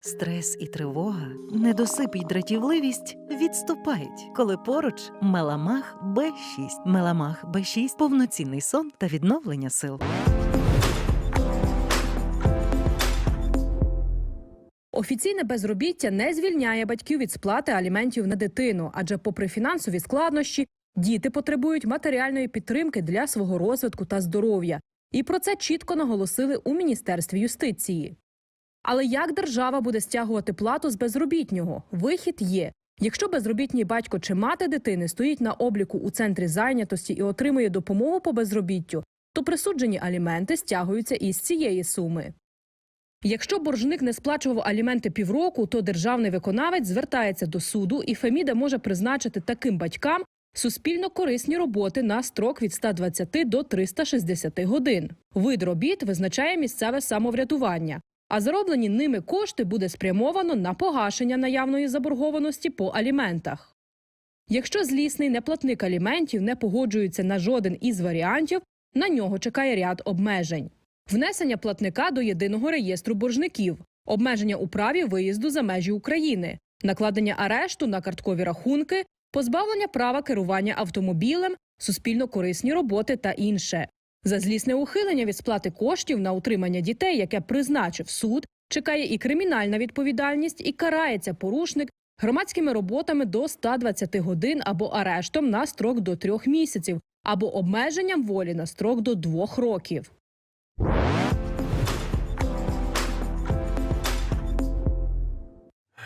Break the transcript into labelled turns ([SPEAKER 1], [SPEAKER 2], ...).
[SPEAKER 1] Стрес і тривога, недосип і дратівливість відступають, коли поруч Меламах Б6. Меламах Б6 – повноцінний сон та відновлення сил.
[SPEAKER 2] Офіційне безробіття не звільняє батьків від сплати аліментів на дитину, адже, попри фінансові складнощі, діти потребують матеріальної підтримки для свого розвитку та здоров'я. І про це чітко наголосили у Міністерстві юстиції. Але як держава буде стягувати плату з безробітнього? Вихід є. Якщо безробітній батько чи мати дитини стоїть на обліку у центрі зайнятості і отримує допомогу по безробіттю, то присуджені аліменти стягуються із цієї суми. Якщо боржник не сплачував аліменти півроку, то державний виконавець звертається до суду, і Феміда може призначити таким батькам суспільно корисні роботи на строк від 120 до 360 годин. Вид робіт визначає місцеве самоврядування, а зароблені ними кошти буде спрямовано на погашення наявної заборгованості по аліментах. Якщо злісний неплатник аліментів не погоджується на жоден із варіантів, на нього чекає ряд обмежень. Внесення платника до єдиного реєстру боржників, обмеження у праві виїзду за межі України, накладення арешту на карткові рахунки, позбавлення права керування автомобілем, суспільно корисні роботи та інше. За злісне ухилення від сплати коштів на утримання дітей, яке призначив суд, чекає і кримінальна відповідальність, і карається порушник громадськими роботами до 120 годин або арештом на строк до трьох місяців, або обмеженням волі на строк до двох років.